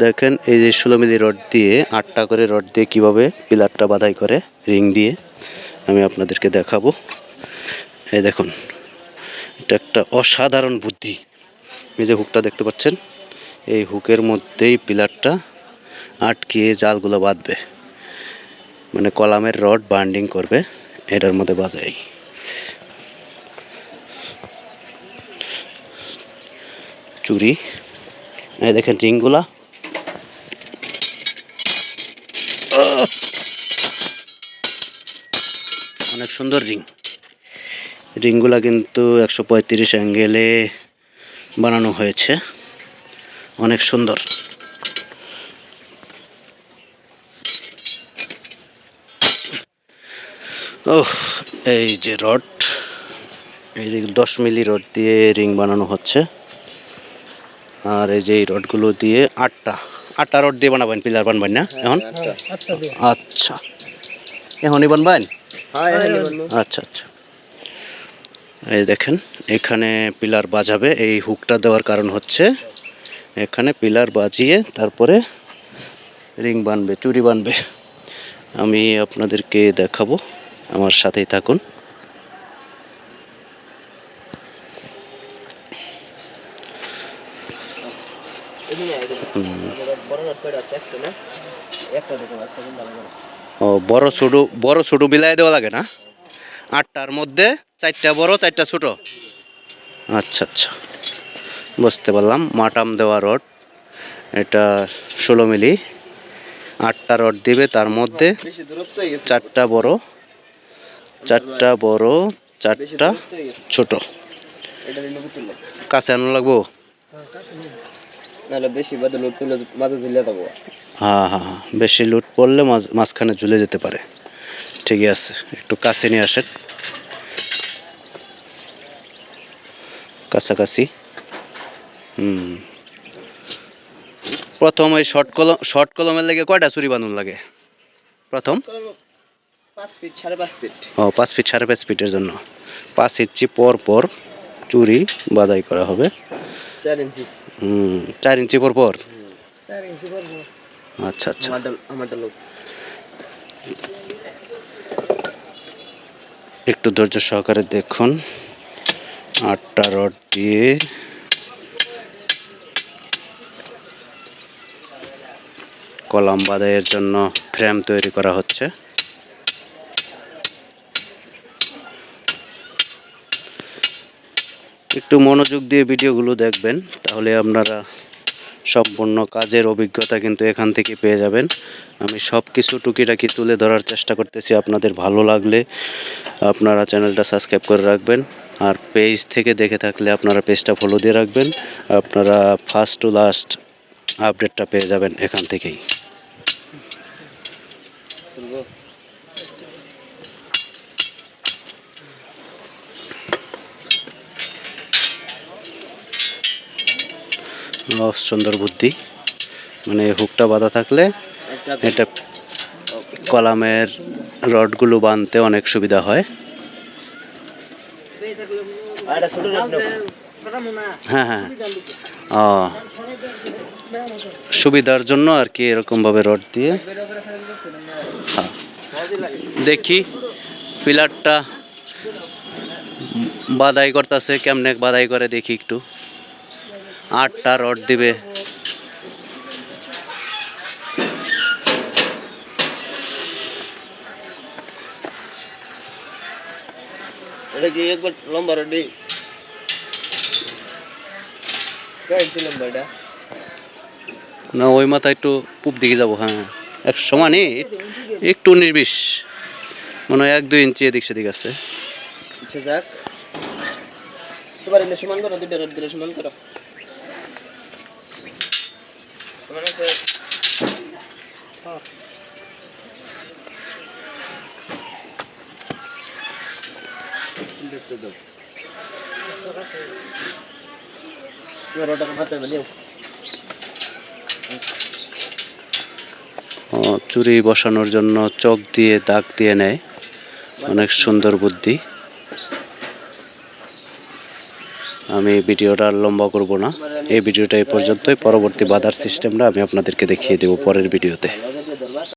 দেখেন এই যে ষোলো মিলি রড দিয়ে, আটটা করে রড দিয়ে কীভাবে পিলারটা বাধাই করে, রিং দিয়ে আমি আপনাদেরকে দেখাবো। এই দেখুন, এটা একটা অসাধারণ বুদ্ধি। এই যে হুকটা দেখতে পাচ্ছেন, এই হুকের মধ্যেই পিলারটা আটকিয়ে জালগুলো বাঁধবে। মানে কলামের রড বান্ডিং করবে, এটার মধ্যে বাজাই চুরি, এই দেখেন রিংগুলা অনেক সুন্দর রিং। রিংগুলা কিন্তু একশো পঁয়ত্রিশ অ্যাঙ্গেলে বানানো হয়েছে। অনেক সুন্দর। ওহ, এই যে রড, এই যে দশ মিলি রড দিয়ে রিং বানানো হচ্ছে। আর এই যে এই রডগুলো দিয়ে আটটা আটটা রড দিয়ে বানাবেন পিলার বানবেন না? এখন? আচ্ছা। এখনই বানবেন? আচ্ছা আচ্ছা। এই দেখেন এখানে পিলার বাজাবে। এই হুকটা দেওয়ার কারণ হচ্ছে এখানে পিলার বাজিয়ে তারপরে রিং বানবে চুরি বানবে। আমি আপনাদেরকে দেখাবো। আমার সাথেই থাকুন। ও বড় ছোটো বড় ছোটো বিলাই দেওয়া লাগে না? আটটার মধ্যে চারটা বড় চারটা ছোটো? আচ্ছা আচ্ছা। বুঝতে পারলাম মাটাম দেওয়া রড। এটা ষোলো মিলি। আটটা রড দিবে তার মধ্যে চারটা বড় চারটা বড় চারটা ছোট। কাছে আনো লাগবো? নাহলে বেশি বাদে লোড করলে মাঝে দেবো হ্যাঁ হ্যাঁ হ্যাঁ। বেশি লুট পড়লে মাঝ মাঝখানে ঝুলে যেতে পারে। ঠিকই আছে। একটু কাছে নিয়ে আসেন। কাছাকাছি। হুম। প্রথম ওই শর্ট কলম শর্ট কলমের লেগে কয়টা চুরি বাঁধুন লাগে? প্রথম? পাঁচ ফিট সাড়ে পাঁচ ফিট ও পাঁচ ফিট সাড়ে পাঁচ ফিটের জন্য। পাঁচ ইঞ্চি পর পর চুরি বাদাই করা হবে। চার ইঞ্চি। হুম চার ইঞ্চি পর পর? চার ইঞ্চি করব আচ্ছা আচ্ছা। আমারটা আমারটা লোক। একটু ধৈর্য সহকারে দেখুন। আটটা রড দিয়ে। কলাম বাদাইয়ের জন্য ফ্রেম তৈরি করা হচ্ছে। একটু মনোযোগ দিয়ে ভিডিওগুলো দেখবেন, তাহলে আপনারা সম্পূর্ণ কাজের অভিজ্ঞতা কিন্তু এখান থেকে পেয়ে যাবেন। আমি সব কিছু টুকিটাকি তুলে ধরার চেষ্টা করতেছি, আপনাদের ভালো লাগলে আপনারা চ্যানেলটা সাবস্ক্রাইব করে রাখবেন, আর পেজ থেকে দেখে থাকলে আপনারা পেজটা ফলো দিয়ে রাখবেন, আপনারা ফার্স্ট টু লাস্ট আপডেটটা পেয়ে যাবেন এখান থেকেই। সুন্দর বুদ্ধি। মানে হুকটা বাঁধা থাকলে এটা কলামের রডগুলো বাঁধতে অনেক সুবিধা হয়। হ্যাঁ হ্যাঁ। ও, সুবিধার জন্য আর কি এরকমভাবে রড দিয়ে। হ্যাঁ। দেখি পিলারটা বাদাই করতেছে, কেমনে বাদাই করে দেখি একটু। আটটা রড দিবে। এটা কি একবার লম্বা রড এটা? না ওই মাথা একটু পূব দিকে যাব হ্যাঁ। এক সমানই একটু উনিশ বিশ। মনে হয় এক দুই ইঞ্চি এদিক সেদিক আছে। আচ্ছা তোমার এনে সমান করো দুইটা রড দিলে সমান করো। চুরি বসানোর জন্য চক দিয়ে দাগ দিয়ে নেয়। অনেক সুন্দর বুদ্ধি। আমি ভিডিওটা লম্বা করব না। এই ভিডিওটা এই পর্যন্তই। পরবর্তী বাধার সিস্টেমটা আমি আপনাদেরকে দেখিয়ে দেবো পরের ভিডিওতে।